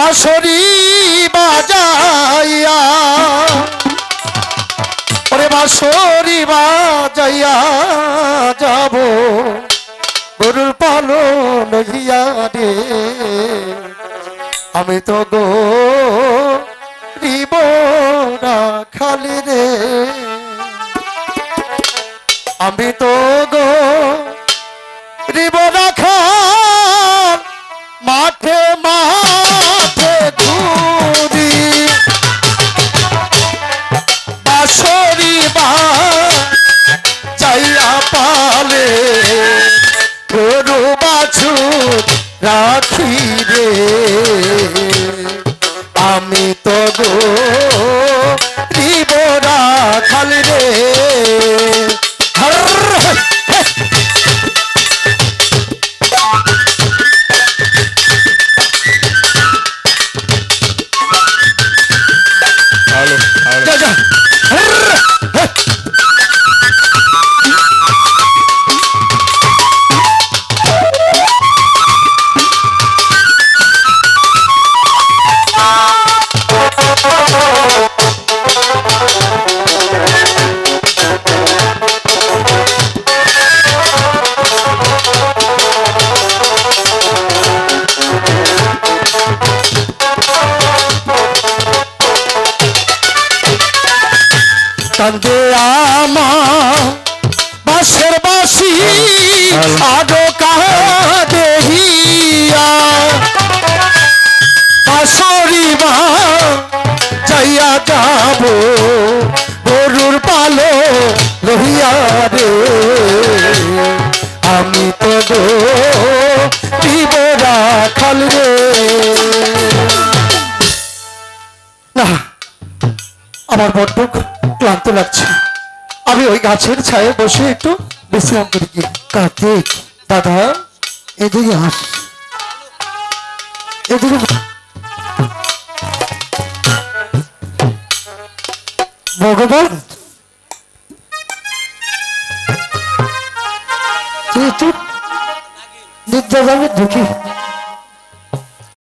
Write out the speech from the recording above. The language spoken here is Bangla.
বাঁশরি বাজাইয়া। ওরে বাঁশরি বাজাইয়া যাব। গরুর পালো লইয়া রে। আমি তো গো রিব না খালি রে। আমি তো গো রিব না আমি তো গো কান্দে আমার বাসের বাসি আদো কাহিয়া বাসরি বা যাইয়া যাব গরুর পালো রহিয়া রে আমি তো গো দিবরা খাল রে। আমার বড্ড ক্লান্ত লাগছে। আমি ওই গাছের ছায়ে বসে একটু বিশ্রাম করি। কার্তিক, দাদা, এদিকে আস এদিকে ভগবান! তুই একটু নিদ্রা যাবে দেখি